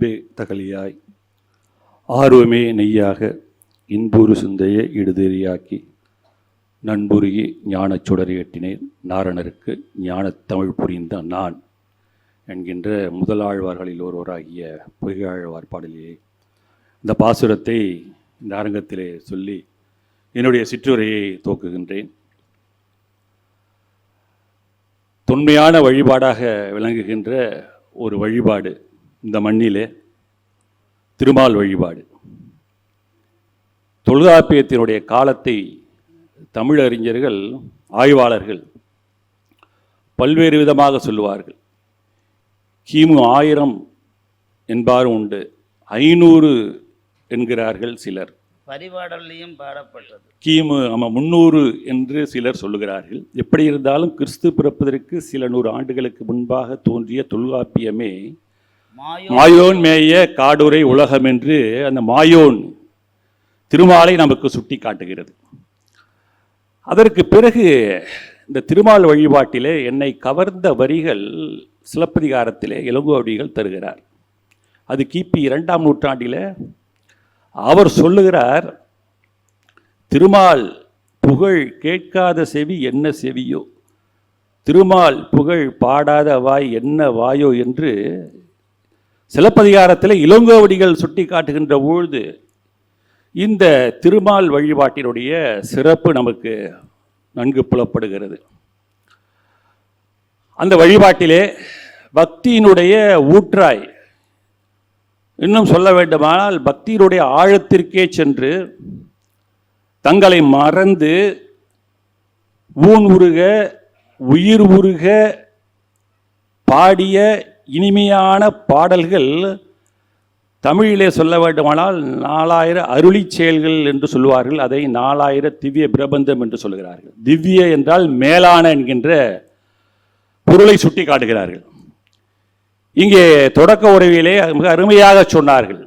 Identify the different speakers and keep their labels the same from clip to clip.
Speaker 1: அன்பே தகலியாய் ஆர்வமே நெய்யாக இன்புறு சிந்தையை இடுதெறியாக்கி நண்புருகி ஞானச் சுடரை எட்டினேன் நாரணருக்கு ஞானத் தமிழ் புரிந்த நான் என்கின்ற முதலாழ்வார்களில் ஒருவராகிய பொய்யாழ்வார் பாடலிலே இந்த பாசுரத்தை இந்த அரங்கத்திலே சொல்லி என்னுடைய சிற்றுரையை துவக்குகின்றேன். தொன்மையான வழிபாடாக விளங்குகின்ற ஒரு வழிபாடு இந்த மண்ணிலே திருமால் வழிபாடு. தொல்காப்பியத்தினுடைய காலத்தை தமிழறிஞர்கள் ஆய்வாளர்கள் பல்வேறு விதமாக சொல்லுவார்கள். கிமு ஆயிரம் என்பாரும் உண்டு. ஐநூறு என்கிறார்கள் சிலர்.
Speaker 2: பரிபாடல்லையும் பாடப்பட்டது.
Speaker 1: கிமு ஆமாம் முந்நூறு என்று சிலர் சொல்லுகிறார்கள். எப்படி இருந்தாலும் கிறிஸ்து பிறப்பதற்கு சில நூறு ஆண்டுகளுக்கு முன்பாக தோன்றிய தொல்காப்பியமே மாயோன் மேய காடுரை உலகம் என்று அந்த மாயோன் திருமாலை நமக்கு சுட்டி காட்டுகிறது. அதற்கு பிறகு இந்த திருமால் வழிபாட்டிலே என்னை கவர்ந்த வரிகள் சிலப்பதிகாரத்திலே இளங்குவடிகள் தருகிறார். அது கிபி இரண்டாம் நூற்றாண்டிலே அவர் சொல்லுகிறார் திருமால் புகழ் கேட்காத செவி என்ன செவியோ? திருமால் புகழ் பாடாத வாய் என்ன வாயோ? என்று சிலப்பதிகாரத்தில் இளங்கோவடிகள் சுட்டி காட்டுகின்ற பொழுது இந்த திருமால் வழிபாட்டினுடைய சிறப்பு நமக்கு நன்கு புலப்படுகிறது. அந்த வழிபாட்டிலே பக்தியினுடைய ஊற்றாய் இன்னும் சொல்ல வேண்டுமானால் பக்தியினுடைய ஆழத்திற்கே சென்று தங்களை மறந்து ஊன் உருக உயிர் உருக பாடிய இனிமையான பாடல்கள் தமிழிலே சொல்ல வேண்டுமானால் நாலாயிர அருளி செயல்கள் என்று சொல்லுவார்கள். அதை நாலாயிர திவ்ய பிரபந்தம் என்று சொல்கிறார்கள். திவ்ய என்றால் மேலான என்கின்ற பொருளை சுட்டி காட்டுகிறார்கள். இங்கே தொடக்க உறவிலே மிக அருமையாக சொன்னார்கள்.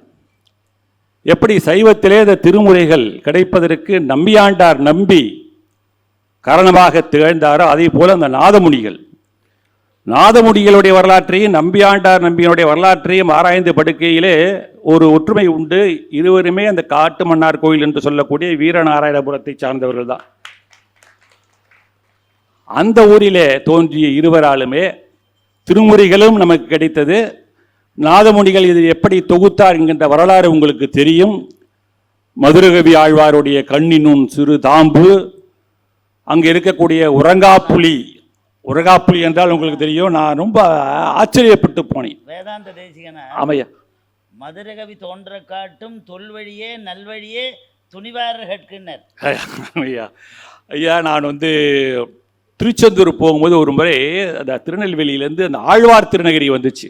Speaker 1: எப்படி சைவத்திலே இந்த திருமுறைகள் கிடைப்பதற்கு நம்பியாண்டார் நம்பி காரணமாக திகழ்ந்தாரோ அதே போல் அந்த நாதமுனிகள் நாதமுடிகளுடைய வரலாற்றையும் நம்பியாண்டார் நம்பியனுடைய வரலாற்றையும் ஆராய்ந்து படுக்கையிலே ஒரு ஒற்றுமை உண்டு. இருவருமே அந்த காட்டு மன்னார் கோயில் என்று சொல்லக்கூடிய வீரநாராயணபுரத்தை சார்ந்தவர்கள் தான். அந்த ஊரிலே தோன்றிய இருவராலுமே திருமுறைகளும் நமக்கு கிடைத்தது. நாதமுனிகள் இது எப்படி தொகுத்தார் என்கின்ற வரலாறு உங்களுக்கு தெரியும். மதுரகவி ஆழ்வாருடைய கண்ணினும் சிறு தாம்பு அங்கே இருக்கக்கூடிய உறங்காப்புலி உறங்காப்புலி என்றால் உங்களுக்கு தெரியும். நான் ரொம்ப ஆச்சரியப்பட்டு போனேன்.
Speaker 2: வேதாந்த தேசிகன?
Speaker 1: ஆமையா.
Speaker 2: மதுரகவி தோன்ற காட்டும் தொல்வழியே நல்வழியே துணிவாரர் கற்கினர்
Speaker 1: ஐயா ஐயா நான் வந்து திருச்செந்தூர் போகும்போது ஒரு முறை அந்த திருநெல்வேலியிலேருந்து அந்த ஆழ்வார் திருநகரி வந்துச்சு.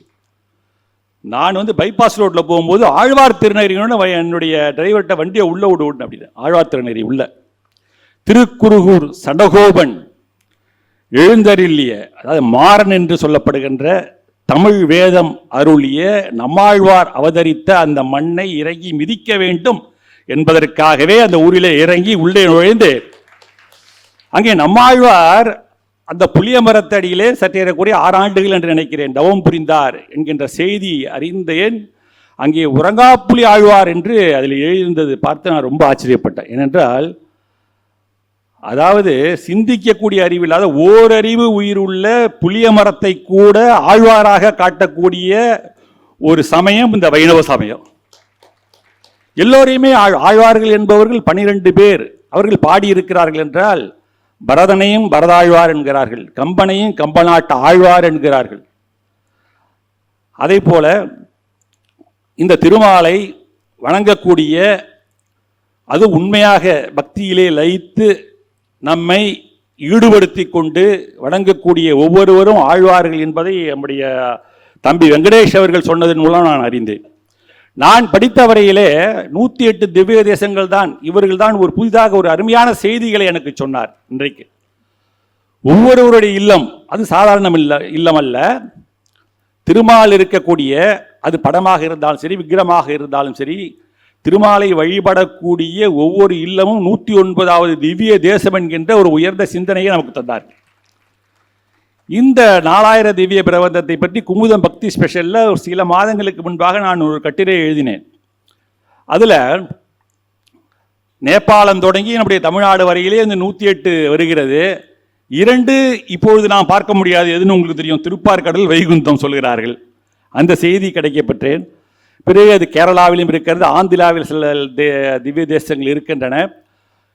Speaker 1: நான் வந்து பைபாஸ் ரோட்டில் போகும்போது ஆழ்வார் திருநகரின்னு என்னுடைய டிரைவர்கிட்ட வண்டியை உள்ளே விடு விடணும் அப்படின்னு ஆழ்வார் திருநகரி உள்ள. திருக்குருகூர் சடகோபன் எழுந்தருளிய அதாவது மாறன் என்று சொல்லப்படுகின்ற தமிழ் வேதம் அருளிய நம்மாழ்வார் அவதரித்த அந்த மண்ணை இறங்கி மிதிக்க வேண்டும் என்பதற்காகவே அந்த ஊரிலே இறங்கி உள்ளே நுழைந்து அங்கே நம்மாழ்வார் அந்த புளிய மரத்தடியிலே சற்றேறக்கூடிய ஆறு ஆண்டுகள் என்று நினைக்கிறேன். தவம் புரிந்தார் என்கின்ற செய்தி அறிந்தேன். அங்கே உறங்காப்புலி ஆழ்வார் என்று அதில் எழுதியிருந்தது பார்த்து நான் ரொம்ப ஆச்சரியப்பட்டேன். ஏனென்றால் அதாவது சிந்திக்கக்கூடிய அறிவில்லாத ஓரறிவு உயிருள்ள புளிய மரத்தை கூட ஆழ்வாராக காட்டக்கூடிய ஒரு சமயம் இந்த வைணவ சமயம். எல்லோரையுமே ஆழ் ஆழ்வார்கள் என்பவர்கள் பனிரெண்டு பேர். அவர்கள் பாடியிருக்கிறார்கள் என்றால் பரதனையும் பரதாழ்வார் என்கிறார்கள் கம்பனையும் கம்பநாட்டு ஆழ்வார் என்கிறார்கள். அதே போல இந்த திருமாலை வணங்கக்கூடிய அது உண்மையாக பக்தியிலே லயித்து நம்மை ஈடுபடுத்தி கொண்டு வணங்கக்கூடிய ஒவ்வொருவரும் ஆழ்வார்கள் என்பதை நம்முடைய தம்பி வெங்கடேஷ் அவர்கள் சொன்னதன் மூலம் நான் அறிந்தேன். நான் படித்த வரையிலே நூற்றி எட்டு திவ்ய தேசங்கள் தான் இவர்கள் தான் ஒரு புதிதாக ஒரு அருமையான செய்திகளை எனக்கு சொன்னார் இன்றைக்கு. ஒவ்வொருவருடைய இல்லம் அது சாதாரணம் இல்ல இல்லம் அல்ல திருமால் இருக்கக்கூடிய அது படமாக இருந்தாலும் சரி விக்கிரமாக இருந்தாலும் சரி திருமாலை வழிபடக்கூடிய ஒவ்வொரு இல்லமும் நூற்றி ஒன்பதாவது திவ்ய தேசம் என்கின்ற ஒரு உயர்ந்த சிந்தனையை நமக்கு தந்தார். இந்த நாலாயிர திவ்ய பிரபந்தத்தை பற்றி குமுதம் பக்தி ஸ்பெஷலில் ஒரு சில மாதங்களுக்கு முன்பாக நான் ஒரு கட்டுரை எழுதினேன். அதில் நேபாளம் தொடங்கி நம்முடைய தமிழ்நாடு வரையிலே இந்த நூற்றி எட்டு வருகிறது. இரண்டு இப்பொழுது நான் பார்க்க முடியாது எதுன்னு உங்களுக்கு தெரியும். திருப்பார்கடல் வைகுந்தம் சொல்கிறார்கள். அந்த செய்தி கிடைக்கப்பெற்றேன். பிறகு அது கேரளாவிலும் இருக்கிறது ஆந்திராவில் சில திவ்ய தேசங்கள் இருக்கின்றன.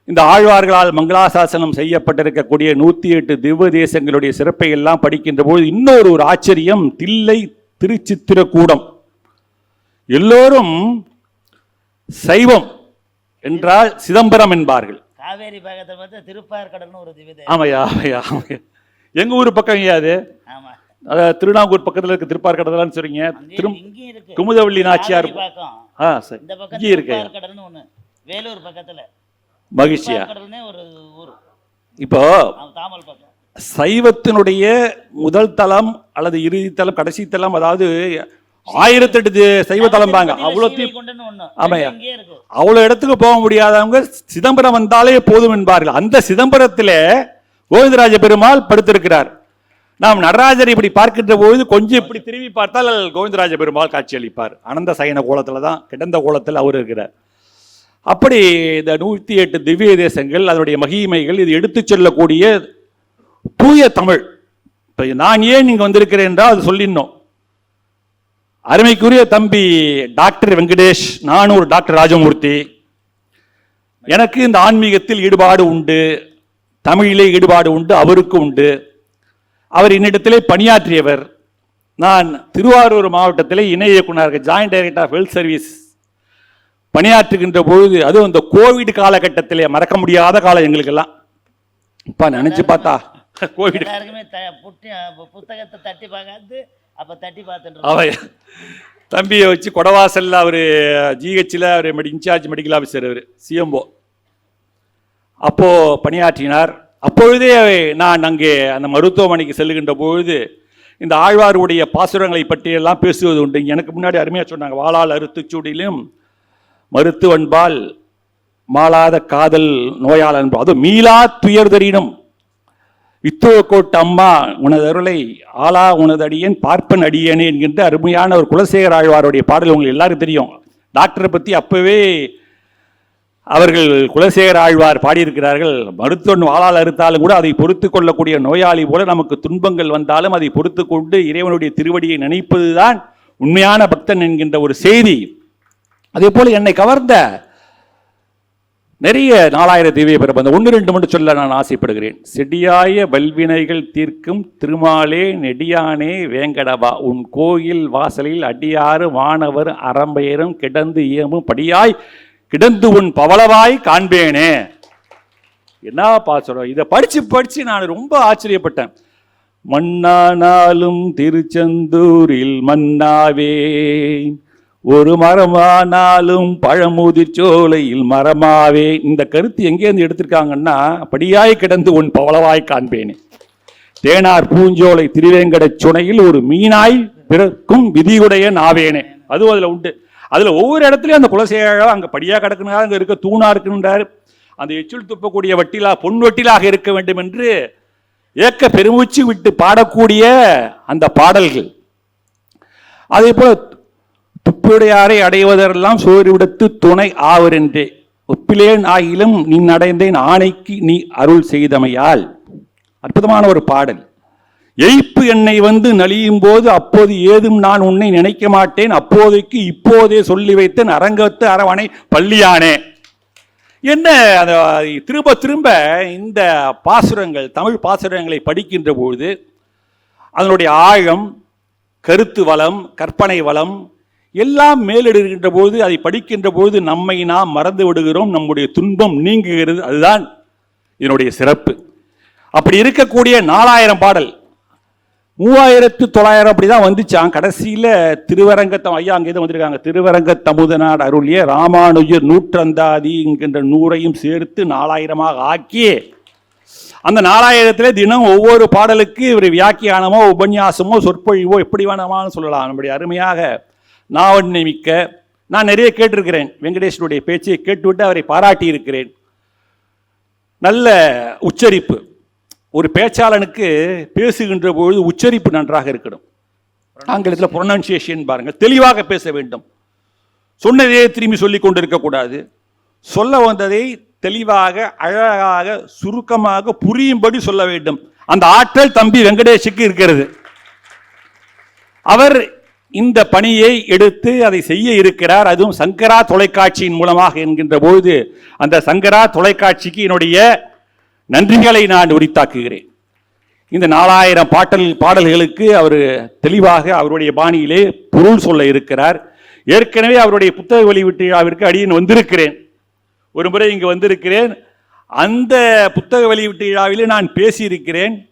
Speaker 1: இந்த ஆழ்வார்களால் மங்களாசாசனம் செய்யப்பட்டிருக்கக்கூடிய நூற்றி எட்டு திவ்ய தேசங்களுடைய சிறப்பை எல்லாம் படிக்கின்ற போது இன்னொரு ஒரு ஆச்சரியம் தில்லை திருச்சித்திரக்கூடம். எல்லோரும் சைவம் என்றால் சிதம்பரம் என்பார்கள்.
Speaker 2: காவேரி பக்கத்தில் பார்த்தா திருப்பார்கடல்னு ஒரு திவ்ய.
Speaker 1: ஆமையா ஆமையா ஆமையா. எங்க ஊர் பக்கம் அது? திருநாங்கூர் பக்கத்துல இருக்க திருப்பார்கடலான்னு சொல்றீங்க. திரு குமுதவள்ளி நாச்சியார் ஆ சரி. இங்கே இருக்கு.
Speaker 2: வேலூர் பக்கத்துல.
Speaker 1: மகிழ்ச்சியா? இப்போ சைவத்தினுடைய முதல் தலம் அல்லது இறுதி தலம் கடைசி தலம் அதாவது ஆயிரத்தெட்டு தி- சைவ தலம் பாங்க. அவ்வளோத்தையும்
Speaker 2: இருக்கு
Speaker 1: அவ்வளோ இடத்துக்கு போக முடியாதவங்க சிதம்பரம் வந்தாலே போதும் என்பார்கள். அந்த சிதம்பரத்திலே கோவிந்தராஜ பெருமாள் படுத்திருக்கிறார். நாம் நடராஜர் இப்படி பார்க்கின்ற பொழுது கொஞ்சம் இப்படி திரும்பி பார்த்தால் கோவிந்தராஜ பெருமாள் காட்சியளிப்பார் அனந்த சயன கோலத்தில் தான் கிடந்த கோலத்தில் அவர் இருக்கிறார். அப்படி இந்த நூற்றி எட்டு திவ்ய தேசங்கள் அதனுடைய மகிமைகள் இது எடுத்துச் செல்லக்கூடிய தூய தமிழ். இப்போ நான் ஏன் இங்கே வந்திருக்கிறேன் என்றால் அது சொல்லிடணும். அருமைக்குரிய தம்பி டாக்டர் வெங்கடேஷ் நானும் ஒரு டாக்டர் ராஜமூர்த்தி எனக்கு இந்த ஆன்மீகத்தில் ஈடுபாடு உண்டு தமிழிலே ஈடுபாடு உண்டு அவருக்கு உண்டு. அவர் என்னிடத்திலே பணியாற்றியவர். நான் திருவாரூர் மாவட்டத்திலே இணை இயக்குனர் joint director of health service பணியாற்றுகின்ற பொழுது அதுவும் இந்த கோவிட் காலகட்டத்திலே மறக்க முடியாத காலம் எங்களுக்கெல்லாம். இப்போ நினைச்சு பார்த்தா. கோவிட்
Speaker 2: புத்தகத்தை தட்டி பார்க்காது அப்ப தட்டி பார்த்துட்டு
Speaker 1: தம்பியை வச்சு கொடவாசல்ல அவர் ஜிஹெச்சில் அவர் இன்சார்ஜ் மெடிக்கல் ஆஃபீஸர் அவர் சிஎம்ஓ. அப்போ பணியாற்றினார். அப்பொழுதே நான் அங்கே அந்த மருத்துவமனைக்கு செல்லுகின்ற பொழுது இந்த ஆழ்வாருடைய பாசுரங்களை பற்றியெல்லாம் பேசுவது உண்டு. எனக்கு முன்னாடி அருமையாக சொன்னாங்க வாழால் அறுத்துச்சூடிலும் மருத்துவன்பால் மாளாத காதல் நோயாளன் அன்பு அது மீளா துயர்தரினும் வித்துவ கோட்டு அம்மா உனது அருளை ஆளா உனது அடியேன் பார்ப்பன் அடியேனே என்கின்ற அருமையான ஒரு குலசேகர் ஆழ்வாருடைய பாடல் உங்களுக்கு எல்லாருக்கும் தெரியும். டாக்டரை பற்றி அப்போவே அவர்கள் குலசேகர ஆழ்வார் பாடியிருக்கிறார்கள் மருத்துவன் வாளால் அறுத்தாலும் கூட அதை பொறுத்து கொள்ளக்கூடிய நோயாளி போல நமக்கு துன்பங்கள் வந்தாலும் அதை பொறுத்து கொண்டு இறைவனுடைய திருவடியை நினைப்பதுதான் உண்மையான பக்தன் என்கின்ற ஒரு செய்தி. அதே போல் என்னை கவர்ந்த நிறைய நாலாயிரம் திவ்ய அந்த ஒன்று ரெண்டு மட்டும் சொல்ல நான் ஆசைப்படுகிறேன். செடியாய வல்வினைகள் தீர்க்கும் திருமாலே நெடியானே வேங்கடவா உன் கோயில் வாசலில் அடியாறு வானவர் அறம்பெயரும் கிடந்து இயமும் படியாய் கிடந்து உன் பவளவாய் காண்பேனே. என்ன பாசுரம் இதை படிச்சு படிச்சு நான் ரொம்ப ஆச்சரியப்பட்டேன். மண்ணானாலும் திருச்செந்தூரில் மன்னாவே. ஒரு மரமானாலும் பழமுதிர் சோலையில் மரமாவே. இந்த கருத்து எங்கேருந்து எடுத்திருக்காங்கன்னா படியாய் கிடந்து உன் பவளவாய் காண்பேனே. தேனார் பூஞ்சோலை திருவேங்கடச் சுனையில் ஒரு மீனாய் பிறக்கும் விதியுடைய நாவேனே. அதுவும் அதில் உண்டு. அதில் ஒவ்வொரு இடத்துலையும் அந்த குலசேகரம் அங்கே படியாக கிடக்குனா அங்கே இருக்க தூணாக இருக்கணுன்றார் அந்த எச்சில் துப்பக்கூடிய வட்டிலா பொன் வட்டிலாக இருக்க வேண்டும் என்று ஏக்க பெருமூச்சு விட்டு பாடக்கூடிய அந்த பாடல்கள். அதே போல துப்புடையாரை அடைவதெல்லாம் சோறுவிடத்து துணை ஆவரென்றே ஒப்பிலேன் ஆகிலும் நீ அடைந்தேன் ஆணைக்கு நீ அருள் செய்தமையால். அற்புதமான ஒரு பாடல். எய்ப்பு என்னை வந்து நலியும் போது அப்போது ஏதும் நான் உன்னை நினைக்க மாட்டேன். அப்போதைக்கு இப்போதே சொல்லி வைத்தேன். அரங்கத்து அரவணை பள்ளியானே. என்ன அந்த திரும்ப திரும்ப இந்த பாசுரங்கள் தமிழ் பாசுரங்களை படிக்கின்ற பொழுது அதனுடைய ஆழம் கருத்து வளம் கற்பனை வளம் எல்லாம் மேலிடுகின்ற பொழுது அதை படிக்கின்ற பொழுது நம்மை நாம் மறந்து விடுகிறோம். நம்முடைய துன்பம் நீங்குகிறது. அதுதான் இதனுடைய சிறப்பு. அப்படி இருக்கக்கூடிய நாலாயிரம் பாடல். மூவாயிரத்து தொள்ளாயிரம் அப்படி தான் வந்துச்சான் கடைசியில் திருவரங்கத்தம் ஐயா அங்கே தான் வந்திருக்காங்க? திருவரங்க தமுதனார் அருளிய ராமானுஜர் நூற்றந்தாதி என்கின்ற நூறையும் சேர்த்து நாலாயிரமாக ஆக்கி அந்த நாலாயிரத்தில் தினம் ஒவ்வொரு பாடலுக்கு இவர் வியாக்கியானமோ உபன்யாசமோ சொற்பொழிவோ எப்படி வேணாமான்னு சொல்லலாம். நம்முடைய அருமையாக நாவண்ணை மிக்க நான் நிறைய கேட்டிருக்கிறேன். வெங்கடேஷனுடைய பேச்சை கேட்டுவிட்டு அவரை பாராட்டி இருக்கிறேன் நல்ல உச்சரிப்பு. ஒரு பேச்சாளனுக்கு பேசுகின்ற பொழுது உச்சரிப்பு நன்றாக இருக்கணும். ஆங்கிலத்தில் ப்ரொனன்சியேஷன் பாருங்கள். தெளிவாக பேச வேண்டும். சொன்னதே திரும்பி சொல்லி இருக்கக்கூடாது சொல்ல வந்ததை தெளிவாக அழகாக சுருக்கமாக புரியும்படி சொல்ல வேண்டும். அந்த ஆற்றல் தம்பி வெங்கடேஷுக்கு இருக்கிறது. அவர் இந்த பணியை எடுத்து அதை செய்ய இருக்கிறார். அதுவும் சங்கரா தொலைக்காட்சியின் மூலமாக என்கின்ற பொழுது அந்த சங்கரா தொலைக்காட்சிக்கு என்னுடைய நன்றிகளை நான் உரித்தாக்குகிறேன். இந்த நாலாயிரம் பாட்டல் பாடல்களுக்கு அவர் தெளிவாக அவருடைய பாணியிலே பொருள் சொல்ல இருக்கிறார். ஏற்கனவே அவருடைய புத்தக வெளியீட்டு விழாவிற்கு அடியின் வந்திருக்கிறேன். ஒரு முறை இங்கு வந்திருக்கிறேன். அந்த புத்தக வெளியீட்டு விழாவிலே நான் பேசியிருக்கிறேன்.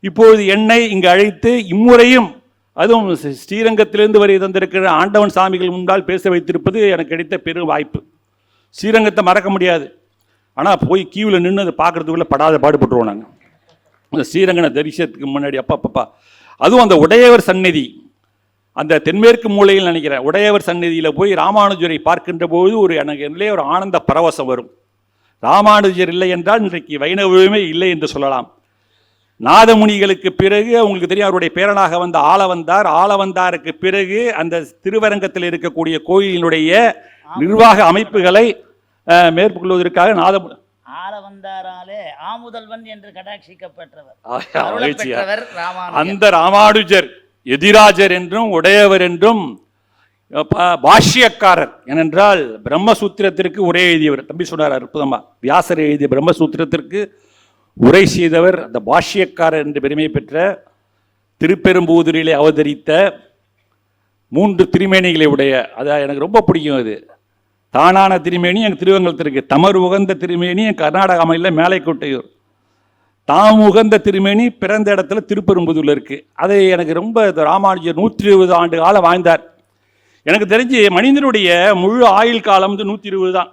Speaker 1: இப்போது என்னை இங்கு அழைத்து இம்முறையும் அதுவும் ஸ்ரீரங்கத்திலிருந்து வரை தந்திருக்கிற ஆண்டவன் சாமிகள் முன்னால் பேச வைத்திருப்பது எனக்கு கிடைத்த பெரும் வாய்ப்பு. ஸ்ரீரங்கத்தை மறக்க முடியாது. ஆனால் போய் கியூவில் நின்று அதை பார்க்குறதுக்குள்ளே படாத பாடுபட்டுருவோம் நாங்கள் அந்த ஸ்ரீரங்கன தரிசனத்துக்கு முன்னாடி அப்பா அப்பப்பா அதுவும் அந்த உடையவர் சந்நிதி. அந்த தென்மேற்கு மூலையில் நினைக்கிறேன் உடையவர் சந்நிதியில் போய் ராமானுஜரை பார்க்கின்ற போது ஒரு எனக்கு என்னிலே ஒரு ஆனந்த பரவசம் வரும். ராமானுஜர் இல்லை என்றால் இன்றைக்கு வைணவமே இல்லை என்று சொல்லலாம். நாதமுனிகளுக்கு பிறகு உங்களுக்கு தெரியும் அவருடைய பேரனாக வந்த ஆளவந்தார். ஆளவந்தாருக்கு பிறகு அந்த திருவரங்கத்தில் இருக்கக்கூடிய கோயிலினுடைய நிர்வாக அமைப்புகளை மேற்கொள்வதற்காக நாதமு
Speaker 2: ஆள வந்தாராலே ஆமுதல்வன் என்று கடாட்சிக்கப்பட்டவர்.
Speaker 1: அந்த ராமானுஜர் எதிராஜர் என்றும் உடையவர் என்றும் பாஷ்யக்காரர் ஏனென்றால் பிரம்மசூத்திரத்திற்கு உரை எழுதியவர். தம்பி சொன்னார் அற்புதமா. வியாசர் எழுதிய பிரம்மசூத்திரத்திற்கு உரை செய்தவர் அந்த பாஷ்யக்காரர் என்று பெருமை பெற்ற திருப்பெரும்பூதூரிலே அவதரித்த மூன்று திருமேனிகளை உடைய அதான் எனக்கு ரொம்ப பிடிக்கும் அது. தானான திருமேனி எங்கள் திருவங்கலத்திற்கு. தமர் உகந்த திருமேனி என் கர்நாடக மாநில மேலைக்கோட்டையூர் தாம் உகந்த திருமேனி பிறந்த இடத்துல திருப்பெரும்புதூரில் இருக்குது அதை எனக்கு ரொம்ப ராமானுஜர் நூற்றி இருபது ஆண்டு காலம் வாழ்ந்தார். எனக்கு தெரிஞ்சு மனிதனுடைய முழு ஆயுள் காலம் வந்து நூற்றி இருபது தான்.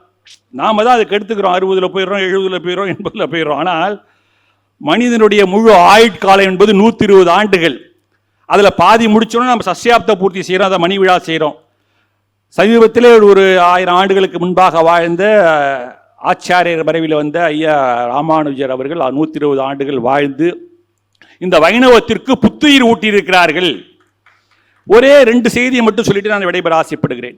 Speaker 1: நாம் தான் அதுக்கு எடுத்துக்கிறோம். அறுபதில் போயிடுறோம் எழுபதில் போயிடுறோம் எண்பதுல போயிடுறோம். ஆனால் மனிதனுடைய முழு ஆயுட்காலம் என்பது நூற்றி இருபது ஆண்டுகள். அதில் பாதி முடிச்சோன்னா நம்ம சஸ்யாப்த பூர்த்தி செய்கிறோம் அதை மணி விழா செய்கிறோம் சமீபத்திலே ஒரு ஆயிரம் ஆண்டுகளுக்கு முன்பாக வாழ்ந்த ஆச்சாரியர் மறைவில் வந்த ஐயா ராமானுஜர் அவர்கள் நூற்றி இருபது ஆண்டுகள் வாழ்ந்து இந்த வைணவத்திற்கு புத்துயிர் ஊட்டியிருக்கிறார்கள். ஒரே ரெண்டு செய்தியை மட்டும் சொல்லிட்டு நான் விடைபெற ஆசைப்படுகிறேன்.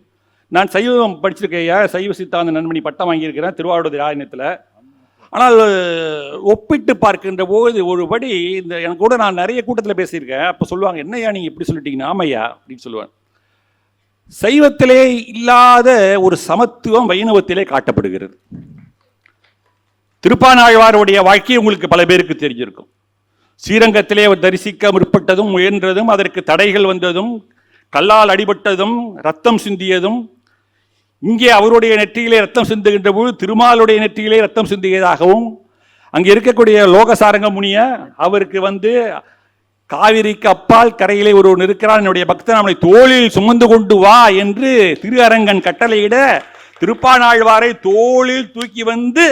Speaker 1: நான் சைவம் படிச்சிருக்கேன் ஐயா. சைவ சித்தாந்த நண்பணி பட்டம் வாங்கியிருக்கிறேன் திருவாரூர் ஆயனத்தில் ஆனால் ஒப்பிட்டு பார்க்கின்ற போது ஒருபடி இந்த எனக்கு கூட நான் நிறைய கூட்டத்தில் பேசியிருக்கேன். அப்போ சொல்லுவாங்க என்னய்யா நீங்கள் இப்படி சொல்லிட்டீங்கன்னா? ஆமையா அப்படின்னு சொல்லுவேன். சைவத்திலே இல்லாத ஒரு சமத்துவம் வைணவத்திலே காட்டப்படுகிறது. திருப்பானாழ்வாருடைய வாழ்க்கை உங்களுக்கு பல பேருக்கு தெரிஞ்சிருக்கும். ஸ்ரீரங்கத்திலே அவர் தரிசிக்க முற்பட்டதும் முயன்றதும் அதற்கு தடைகள் வந்ததும் கல்லால் அடிபட்டதும் ரத்தம் சிந்தியதும் இங்கே அவருடைய நெற்றியிலே ரத்தம் சிந்துகின்ற போது திருமாலுடைய நெற்றியிலே ரத்தம் சிந்தியதாகவும் அங்கே இருக்கக்கூடிய லோகசாரங்க முனிய அவருக்கு வந்து காவிரிக்கு அப்பால் கரையிலே ஒருவன் இருக்கிறான். என்னுடைய பக்தன் அவனை தோளில் சுமந்து கொண்டு வா என்று திரு அரங்கன் கட்டளையிட திருப்பானாழ்வாரை தோளில் தூக்கி வந்து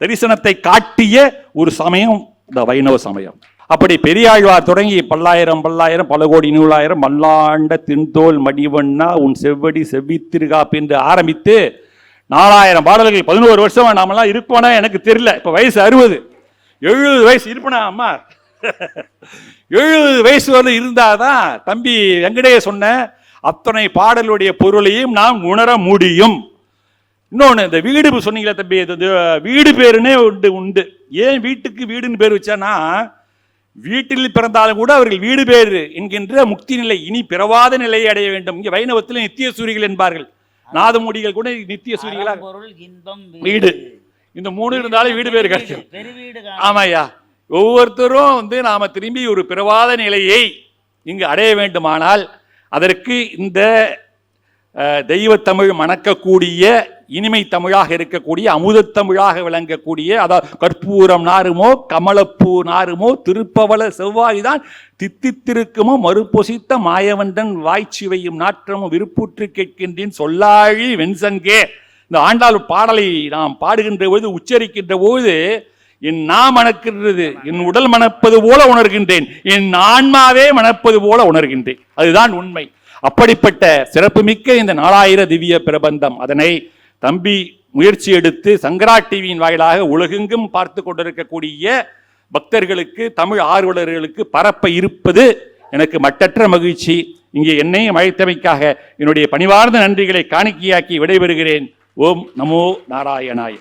Speaker 1: தரிசனத்தை காட்டிய ஒரு சமயம் இந்த வைணவ சமயம். அப்படி பெரியாழ்வார் தொடங்கி பல்லாயிரம் பல்லாயிரம் பல கோடி நூலாயிரம் மல்லாண்ட தின்தோல் மடிவண்ணா உன் செவ்வடி செவ்வித்திருகாப்பு என்று ஆரம்பித்து நாலாயிரம் பாடல்கள் பதினோரு வருஷமா நாமெல்லாம் இருப்போனா எனக்கு தெரியல. இப்போ வயசு அறுபது. எழுபது வயசு இருப்பனா அம்மா. எழுபது வயசு வரை இருந்தாதான் தம்பி வெங்கடேஷ் சொன்ன அத்தனை பாடலுடைய பொருளையும் நாம் உணர முடியும். இன்னொன்று இந்த வீடு சொன்னீங்களே தம்பி வீடு பேருனே உண்டு உண்டு. ஏன் வீட்டுக்கு வீடுன்னு பேர் வச்சானா வீட்டில் பிறந்தாலும் கூட அவர்கள் வீடு பேர் என்கின்ற முக்தி நிலை இனி பிறவாத நிலையை அடைய வேண்டும். இங்கே வைணவத்தில் நித்திய சூரிகள் என்பார்கள். நாதமுடிகள் கூட நித்திய சூரிகளாக வீடு. இந்த மூணு இருந்தாலும் வீடு பேர் கிடைக்கும். ஆமாய்யா. ஒவ்வொருத்தரும் வந்து நாம் திரும்பி ஒரு பிறவாத நிலையை இங்கு அடைய வேண்டுமானால் அதற்கு இந்த தெய்வத்தமிழ் மணக்கக்கூடிய இனிமை தமிழாக இருக்கக்கூடிய அமுதத்தமிழாக விளங்கக்கூடிய அதாவது கற்பூரம் நாருமோ கமலப்பூ நாருமோ திருப்பவள செவ்வாய் தான் தித்தித்திருக்குமோ மறுபொசித்த மாயவண்டன் வாய்ச்சிவையும் நாற்றமும் விருப்புற்று கேட்கின்றேன் சொல்லாழி வெண்சங்கே. இந்த ஆண்டாள் பாடலை நாம் பாடுகின்ற பொழுது உச்சரிக்கின்ற போது என் நான் மணக்கின்றது என் உடல் மணப்பது போல உணர்கின்றேன் என் ஆன்மாவே மணப்பது போல உணர்கின்றேன். அதுதான் உண்மை. அப்படிப்பட்ட சிறப்புமிக்க இந்த நாலாயிர திவ்ய பிரபந்தம். அதனை தம்பி முயற்சி எடுத்து சங்கரா டிவியின் வாயிலாக உலகெங்கும் பார்த்து கொண்டிருக்கக்கூடிய பக்தர்களுக்கு தமிழ் ஆர்வலர்களுக்கு பரப்ப இருப்பது எனக்கு மட்டற்ற மகிழ்ச்சி. இங்கே என்னையும் அழைத்தமைக்காக என்னுடைய பணிவார்ந்த நன்றிகளை காணிக்கையாக்கி விடைபெறுகிறேன். ஓம் நமோ நாராயணாய்.